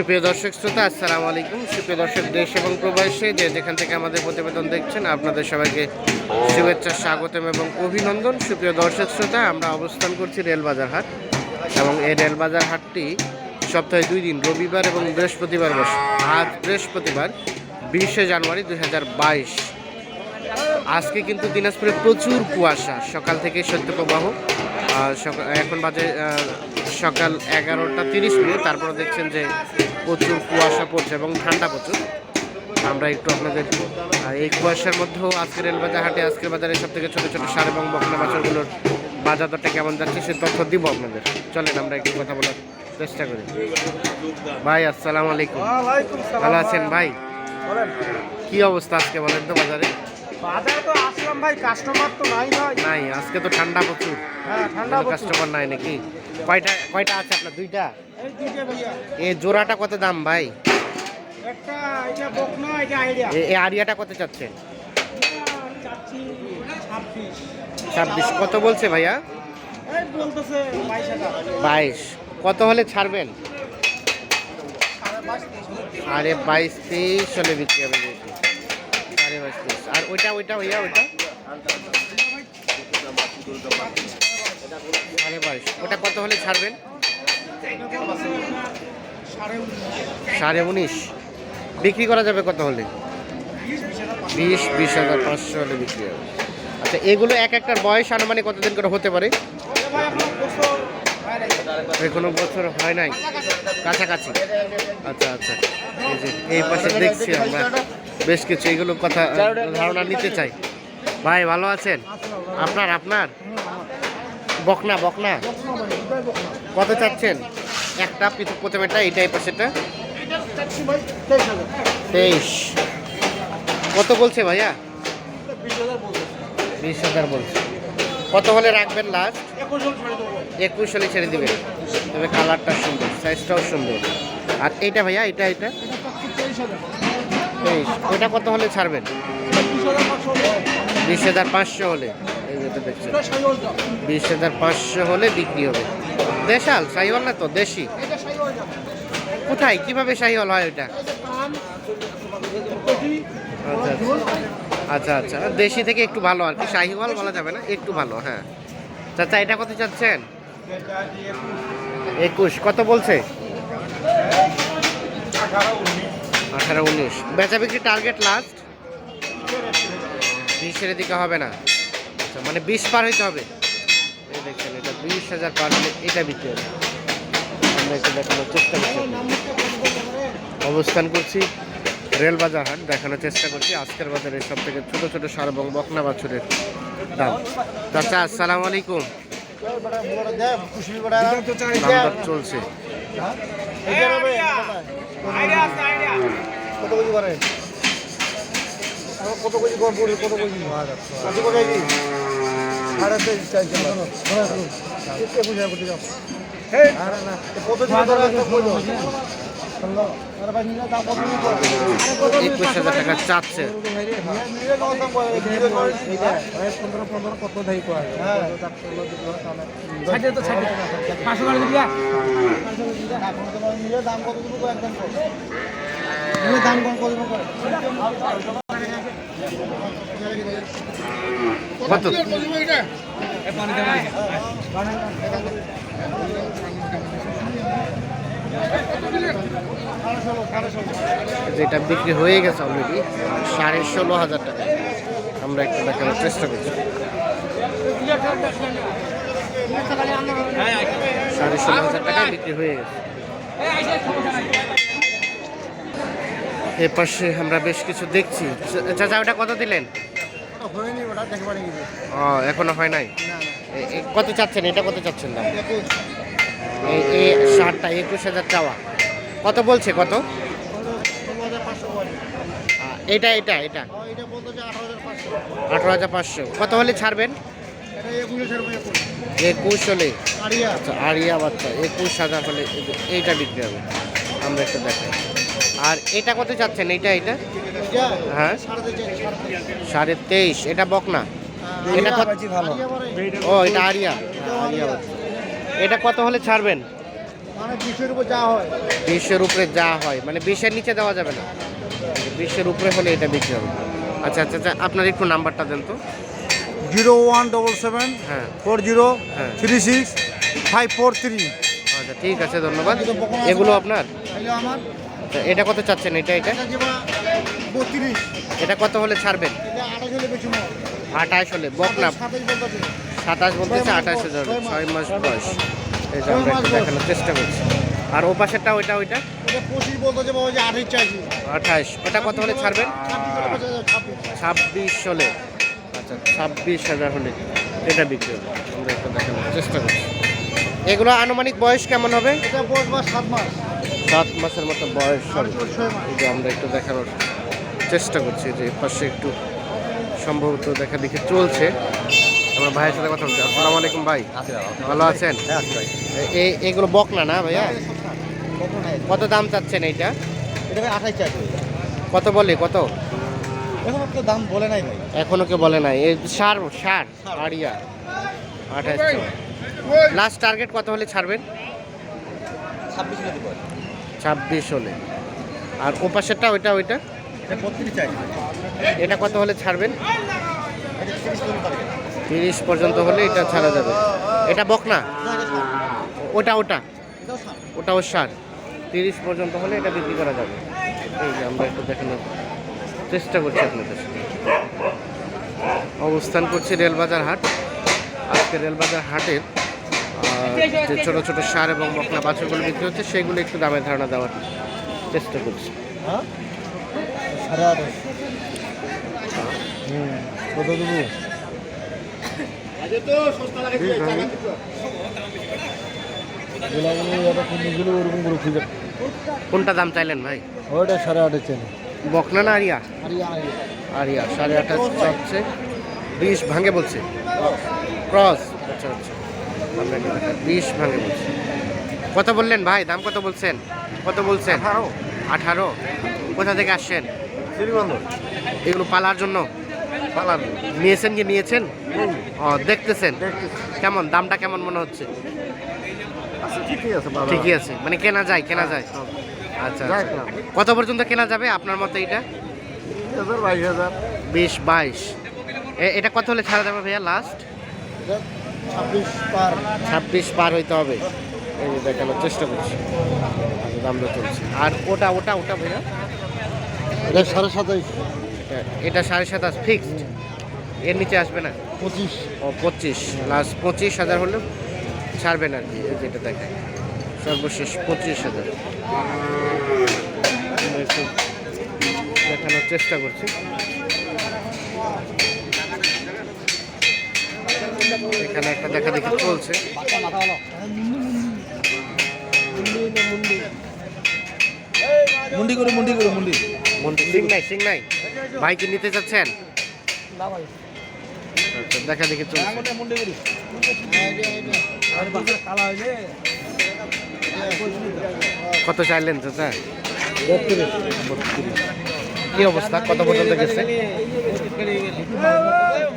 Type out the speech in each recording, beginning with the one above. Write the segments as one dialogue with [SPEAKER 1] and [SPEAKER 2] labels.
[SPEAKER 1] সুপ্রিয় দর্শক শ্রোতা, আসসালামু আলাইকুম। সুপ্রিয় দর্শক, দেশ এবং প্রবাসে যে যেখান থেকে আমাদের প্রতিবেদন দেখছেন, আপনাদের সবাইকে শুভেচ্ছা, স্বাগতম এবং অভিনন্দন। সুপ্রিয় দর্শক শ্রোতা, আমরা অবস্থান করছি রেলবাজার হাট এবং এই রেলবাজার হাটটি সপ্তাহে দুই দিন, রবিবার এবং বৃহস্পতিবার বসে। আজ বৃহস্পতিবার, বিশে জানুয়ারি দুই হাজার বাইশ। আজকে কিন্তু দিনাজপুরে প্রচুর কুয়াশা। সকাল থেকে শৈত্যপ্রবাহ এখন বাজে সকাল এগারোটা তিরিশ মিনিট। তারপরে দেখছেন যে প্রচুর কুয়াশা পড়ছে এবং ঠান্ডা প্রচুর। আমরা একটু আপনাদের এই কুয়াশার মধ্যেও আজকে রেলবাজার হাটে আজকের বাজারে সব থেকে ছোটো ছোটো সার এবং বকনা বাছরগুলোর বাজার দরটা কেমন যাচ্ছে সে তথ্য দিব আপনাদের। চলেন আমরা একটু কথা বলার চেষ্টা করি। ভাই আসসালামু আলাইকুম। ভালো আছেন ভাই? কি অবস্থা আজকে বলেন তো বাজারে?
[SPEAKER 2] বাজারে তো আসলাম ভাই কাস্টমার তো নাই ভাই।
[SPEAKER 1] নাই আজকে তো ঠান্ডা প্রচুর।
[SPEAKER 2] হ্যাঁ ঠান্ডা
[SPEAKER 1] কাস্টমার নাই নাকি? কয়টা কয়টা আছে আপনার দুইটা?
[SPEAKER 2] এই দুইটা ভাইয়া।
[SPEAKER 1] এ জোড়াটা কত দাম ভাই?
[SPEAKER 2] একটা এটা বকনা এটা আইডিয়া।
[SPEAKER 1] এ- এ আরিয়াটা কত চাচ্ছেন?
[SPEAKER 2] চাচ্ছি
[SPEAKER 1] কত বলছে ভাইয়া?
[SPEAKER 2] এই বলতেছে বাইশ
[SPEAKER 1] কত হলে ছাড়বেন?
[SPEAKER 2] সাড়ে বাইশ তেইশ।
[SPEAKER 1] আরে বাইশ তেইশ হলে বিক্রি হবে। সাড়ে আর ওইটা ওইটা ভাইয়া ওইটা? ওটা কত হলে ছাড়বেন?
[SPEAKER 2] সাড়ে উনিশ।
[SPEAKER 1] বিক্রি করা যাবে কত হলে?
[SPEAKER 2] বিশ বিশ হাজার পাঁচশো।
[SPEAKER 1] হলে বিক্রি হবে। আচ্ছা এগুলো এক একটার বয়স আনুমানিক কতদিন করে হতে পারে? কোনো বছর হয় নাই? কাছাকাছি। আচ্ছা আচ্ছা। এই যে, এই পাশে দেখছি আমরা। বেশ কিছু এগুলো কথা ধারণা নিতে চাই। ভাই ভালো আছেন? আপনার আপনার? বকনা বকনা? কত চাচ্ছেন? একটা পৃথক প্রথমেটা এইটা এই পাশেটা
[SPEAKER 2] এটা চাচ্ছি ভাই তেইশ।
[SPEAKER 1] কত বলছে ভাইয়া?
[SPEAKER 2] বিশ হাজার
[SPEAKER 1] বলছে। কত হলে রাখবেন লাস্ট
[SPEAKER 2] একুশ দেবো
[SPEAKER 1] হলে ছেড়ে দিবেন। তবে কালারটা সুন্দর সাইজটাও সুন্দর। আর এইটা ভাইয়া এটা এটা
[SPEAKER 2] তেইশ
[SPEAKER 1] ওইটা কত হলে ছাড়বেন?
[SPEAKER 2] বিশ হাজার পাঁচশো
[SPEAKER 1] হলে। এই বিশ হাজার পাঁচশো হলে বিক্রি হবে। দেশাল শাহিওয়াল না তো? দেশি। কোথায়? কীভাবে শাহিওয়াল হয়
[SPEAKER 2] এই পেটি
[SPEAKER 1] আচ্ছা। আচ্ছা আচ্ছা। আচ্ছা দেশি থেকে একটু ভালো আর কি। শাহিওয়াল বলা যাবে না, একটু ভালো হ্যাঁ। চাচা, এটা কত চাচ্ছেন? একুশ। কত বলছে? আঠারো উনিশ। বেচা বিক্রি টার্গেট লাস্ট বিশের দিকে হবে না। আচ্ছা মানে বিশ পার হইতে হবে। এই দেখছেন এটা বিশ হাজার পার হলে এটা বিক্রি হবে। আমরা একটু দেখানোর চেষ্টা করছি। অবস্থান করছি রেলবাজার হাট দেখানোর চেষ্টা করছি আজকের বাজারে সব থেকে ছোটো ছোটো সার এবং বকনা বাছুরের দাম। চাচা আসসালামু আলাইকুম। চলছে।
[SPEAKER 2] কত কেজি করে কত কেজি গম পড়ি কত কেজি কত কেজি সাড়ে তেইশ চার একুশ হাজার কোটি কত
[SPEAKER 1] একুশ হাজার টাকা চাচ্ছে।
[SPEAKER 2] দাম কত দিব একদম দাম কম কত দিব
[SPEAKER 1] কত? যেটা বিক্রি হয়ে গেছে অলরেডি সাড়ে ষোলো হাজার টাকা। আমরা একটু দেখানোর চেষ্টা করছি। সাড়ে ষোলো হাজার টাকা বিক্রি হয়ে গেছে। এ পাশে আমরা বেশ কিছু দেখছি। চাচা ওটা কত দিলেন? ও এখনও হয় নাই? কত চাচ্ছেন? এটা কত চাচ্ছেন দাম? এই এই শার্টটা একুশ হাজার চাওয়া। কত বলছে কত? এটা এটা এটা।
[SPEAKER 2] আঠারো হাজার পাঁচশো।
[SPEAKER 1] কত হলে ছাড়বেন?
[SPEAKER 2] একুশ
[SPEAKER 1] হলে। আচ্ছা আরিয়া বাচ্চা একুশ হাজার হলে এই- এইটা বিক্রি হবে। আমরা একটু দেখাই। আর এটা কত চাচ্ছেন? এইটা এটা হ্যাঁ।
[SPEAKER 2] সাড়ে তেইশ।
[SPEAKER 1] সাড়ে তেইশ এটা বকনা এটা ও এটা আরিয়া। আরিয়া বাচ্চা। এটা কত হলে ছাড়বেন?
[SPEAKER 2] মানে বিশের উপর যা হয়।
[SPEAKER 1] বিশের উপরে যা হয় মানে বিশের নিচে দেওয়া যাবে না। বিশের উপরে হলে এটা বিক্রি হবে। আচ্ছা আচ্ছা আচ্ছা আপনার একটু নাম্বারটা দেন তো।
[SPEAKER 2] জিরো ওয়ান ডবল সেভেন
[SPEAKER 1] হ্যাঁ।
[SPEAKER 2] ফোর জিরো
[SPEAKER 1] হ্যাঁ।
[SPEAKER 2] Three six five four three.
[SPEAKER 1] আচ্ছা ঠিক আছে ধন্যবাদ। এগুলো আপনার?
[SPEAKER 2] আমার।
[SPEAKER 1] আচ্ছা এটা কত চাচ্ছেন এটা এটা?
[SPEAKER 2] বত্রিশ।
[SPEAKER 1] এটা কত হলে ছাড়বেন?
[SPEAKER 2] আঠাশ হলে বেশি
[SPEAKER 1] আঠাশ হলে বকনা
[SPEAKER 2] সাতাশ বলতেছে
[SPEAKER 1] আঠাশ হাজার
[SPEAKER 2] ছয় মাস।
[SPEAKER 1] বয়স। এই যে আমরা একটু দেখানোর চেষ্টা করছি। আর ও পাশেরটা ওইটা ওইটা?
[SPEAKER 2] আঠাশ
[SPEAKER 1] ওটা কত হলে ছাড়বেন?
[SPEAKER 2] ছাব্বিশ হলে
[SPEAKER 1] আচ্ছা ছাব্বিশ হাজার হলে এটা বিক্রি হবে। আমরা একটু দেখানোর চেষ্টা করছি। এগুলো আনুমানিক বয়স কেমন হবে?
[SPEAKER 2] সাত মাস।
[SPEAKER 1] সাত মাসের মতো বয়স হবে। এই যে আমরা একটু দেখানোর চেষ্টা করছি যে পাশে একটু সম্ভবত দেখা দেখি চলছে। আমরা ভাইয়ের সাথে কথা বলছি। আসসালামু আলাইকুম ভাই। ভালো আছেন? এ- এগুলো বকনা না ভাইয়া? কত দাম চাচ্ছেন এইটা?
[SPEAKER 2] এটা ভাই আঠাশ
[SPEAKER 1] কত বলে কত?
[SPEAKER 2] এখন তো দাম বলে নাই ভাই।
[SPEAKER 1] এখনও কে বলে নাই। এই সার সার আড়িয়া আঠাশ লাস্ট টার্গেট কত হলে ছাড়বেন?
[SPEAKER 2] ছাব্বিশ হলে
[SPEAKER 1] ছাব্বিশ হলে। আর ও পাশেরটা ওইটা ওইটা?
[SPEAKER 2] এটা
[SPEAKER 1] কত হলে ছাড়বেন?
[SPEAKER 2] তিরিশ পর্যন্ত
[SPEAKER 1] হলে এটা ছাড়া যাবে। এটা বকনা। ওটা ওটা। ওটাও সার। তিরিশ পর্যন্ত হলে এটা বিক্রি করা যাবে। এই যে আমরা একটু দেখানোর চেষ্টা করছি আপনাদের সাথে। অবস্থান করছি রেলবাজার হাট। আজকে রেলবাজার হাটের যে ছোটো ছোটো সার এবং মকলা বাছুরগুলো বিক্রি হচ্ছে সেগুলো একটু দামে ধারণা দেওয়ার চেষ্টা করছি।
[SPEAKER 2] হ্যাঁ সাড়ে আঠাশ হুম কত দেবো গোলাগুলো একটা কুন্দিগুলো ওরকম করে খুঁজে
[SPEAKER 1] কোনটা দাম চাইলেন ভাই?
[SPEAKER 2] ওইটা সাড়ে আঠাশ চাই
[SPEAKER 1] বকনা না আরিয়া?
[SPEAKER 2] আর ইয়া
[SPEAKER 1] আরিয়া সাড়ে আঠাশ চাচ্ছে। বিশ ভাঙে বলছে। ক্রস। আচ্ছা আচ্ছা। বিশ ভাঙে বলছে। কত বললেন ভাই? দাম কত বলছেন? কত বলছেন?
[SPEAKER 2] আঠারো।
[SPEAKER 1] আঠারো। কোথা থেকে আসছেন? এগুলো পালার জন্য?
[SPEAKER 2] পালান।
[SPEAKER 1] নিয়েছেন কি নিয়েছেন? ও দেখতেছেন।
[SPEAKER 2] দেখতেছি
[SPEAKER 1] কেমন? দামটা কেমন মনে হচ্ছে?
[SPEAKER 2] আচ্ছা ঠিকই আছে বাবা।
[SPEAKER 1] ঠিকই আছে। মানে কেনা যায় কেনা যায়। আচ্ছা
[SPEAKER 2] যায়
[SPEAKER 1] আচ্ছা। কত পর্যন্ত কেনা যাবে আপনার মতে এটা বিশ বাইশ এটা কত হলে ছাড়া যাবে ভাইয়া লাস্ট
[SPEAKER 2] ছাব্বিশ পার।
[SPEAKER 1] ছাব্বিশ পার হইতে হবে। এই দেখানোর চেষ্টা করছি। আচ্ছা, দামটা চলছে। আর ওটা ওটা ওটা ভাইয়া?
[SPEAKER 2] এটা সাড়ে সাতাইশ।
[SPEAKER 1] এটা- সাড়ে সাতাশ ফিক্সড এর নিচে আসবে না।
[SPEAKER 2] পঁচিশ।
[SPEAKER 1] ও পঁচিশ। লাস্ট পঁচিশ হাজার হলে ছাড়বেন আর কি যেটা দেখায়। সর্বশেষ পঁচিশ হাজার। দেখানোর চেষ্টা করছি। এখানে একটা দেখা দেখি চলছে।
[SPEAKER 2] মুন্ডি করে মুন্ডি করে মুন্ডি।
[SPEAKER 1] মন্টু সিং নাই সিং নাই ভাই কি নিতে চাচ্ছেন দেখা দেখি
[SPEAKER 2] করি।
[SPEAKER 1] কত চাইলেন চাচা? কি অবস্থা? কত পর্যন্ত গেছে?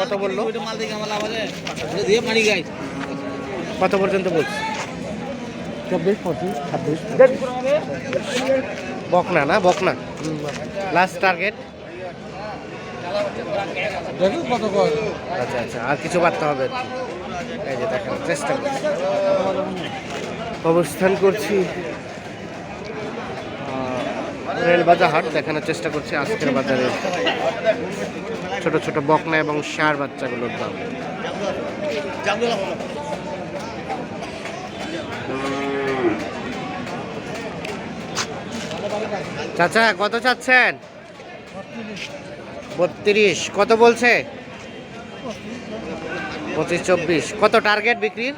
[SPEAKER 1] কত বলল? কত পর্যন্ত বলছে?
[SPEAKER 2] চব্বিশ পঁচিশ ছাব্বিশ।
[SPEAKER 1] বকনা না? বকনা? লাস্ট টার্গেট
[SPEAKER 2] দেখুন কত
[SPEAKER 1] আচ্ছা আচ্ছা আর কিছু বাড়তে হবে আর কি। এই যে দেখানোর চেষ্টা করছি। অবস্থান করছি রেলবাজার হাট দেখানোর চেষ্টা করছি আজকের বাজারে। ছোট ছোট বকনা এবং সার বাচ্চাগুলোর দাম। চাচা কত চাচ্ছেন? বত্রিশ কত বলছে? পঁচিশ চব্বিশ কত টার্গেট বিক্রির?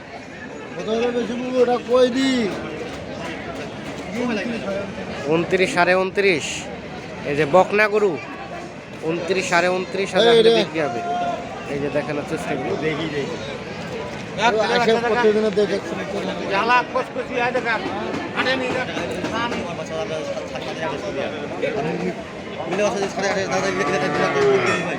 [SPEAKER 1] উনত্রিশ সাড়ে উনত্রিশ। এই যে বকনা গরু উনত্রিশ সাড়ে উনত্রিশ হাজার বিক্রি হবে। এই যে দেখানোর চেষ্টা করি
[SPEAKER 2] দেখি। দেখি মিলে আসা যে সাড়ে আঠাশ দাদা লিখে দেখা দিলাম ভাই